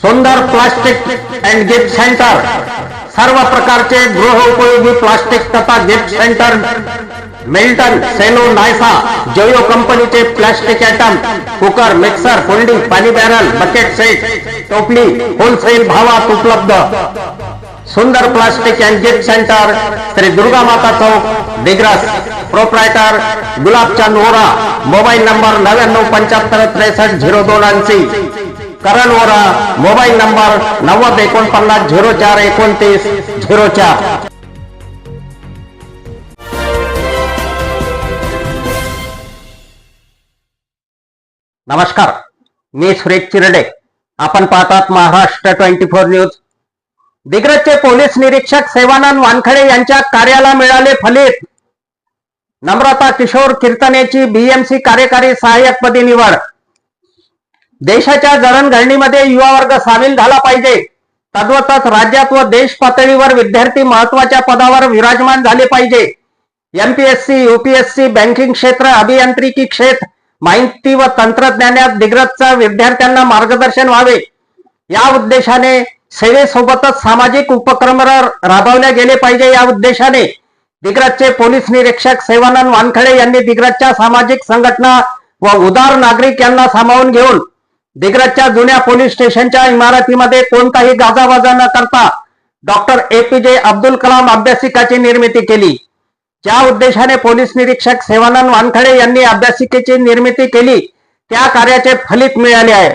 सुंदर plastic and gift centre सर्व प्रकारचे गृहोपयोगी प्लास्टिक तथा gift centre Milton Cello Nayasa Jayo कंपनीचे plastic item cooker mixer folding पाणी बॅरल बकेट सेट टोपली होलसेल भावात उपलब्ध. सुंदर plastic and gift centre Shri Durga Mata Chowk Digras proprietor Gulabchand Ora mobile number नव्याण्णव पंच्याहत्तर त्रेसष्ट झिरो दोन ऐंशी. करण वोरा मोबाईल नंबर नव्वद एकोणपन्नास झिरो चार एकोणतीस झिरो चार. नमस्कार मी सुरेश चिरडे. आपण पाहतात महाराष्ट्र ट्वेंटी फोर न्यूज. दिग्रजचे पोलीस निरीक्षक सेवानंद वानखडे यांच्या कार्याला मिळाले फलित. नम्रता किशोर कीर्तनेची बीएमसी कार्यकारी सहाय्यकपदी निवड. देशाच्या जडणघडणीमध्ये युवा वर्ग सामील झाला पाहिजे. तद्वतच राज्यात व देश पातळीवर विद्यार्थी महत्त्वाच्या पदावर विराजमान झाले पाहिजे. एमपीएससी युपीएससी बँकिंग क्षेत्र अभियांत्रिकी क्षेत्र माहिती व तंत्रज्ञानात दिग्रजचा विद्यार्थ्यांना मार्गदर्शन व्हावे. या उद्देशाने सेवेसोबतच सामाजिक उपक्रम राबवले गेले पाहिजे या उद्देशाने. दिग्रजचे पोलीस निरीक्षक सेवानंद वानखडे यांनी दिग्रजच्या सामाजिक संघटना व उदार नागरिक यांना सामावून घेऊन दिग्रजच्या जुन्या पोलीस स्टेशनच्या इमारतीमध्ये कोणताही गाजावाजा न करता doctor A P J Abdul Kalam अभ्यासिकाची निर्मिती केली. ज्या उद्देशाने पोलीस निरीक्षक सेवानंद वानखडे यांनी अभ्यासिकेची निर्मिती केली त्या कार्याचे फलित मिळाले आहे.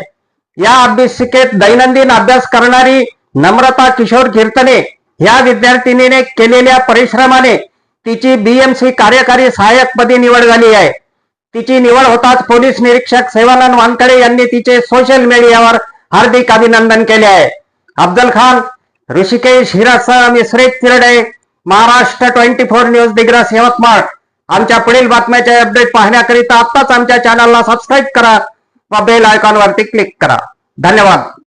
या अभ्यासिकेत दैनंदिन अभ्यास करणारी नम्रता किशोर कीर्तने या विद्यार्थिनीने केलेल्या परिश्रमाने तिची बीएमसी कार्यकारी सहाय्यकपदी निवड झाली आहे. तिची निवड होताच पोलीस निरीक्षक सेवानंद वानकडे यांनी तिचे सोशल मीडियावर हार्दिक अभिनंदन केले आहे. अफजल खान ऋषिकेश हिरासह मिश्रित Tirde Maharashtra twenty four news Digras Yavatmal. आमच्या पुढील बातम्याचे अपडेट पाहण्याकरिता आत्ताच आमच्या चॅनलला सबस्क्राईब करा व बेल आयकॉनवरती क्लिक करा. धन्यवाद.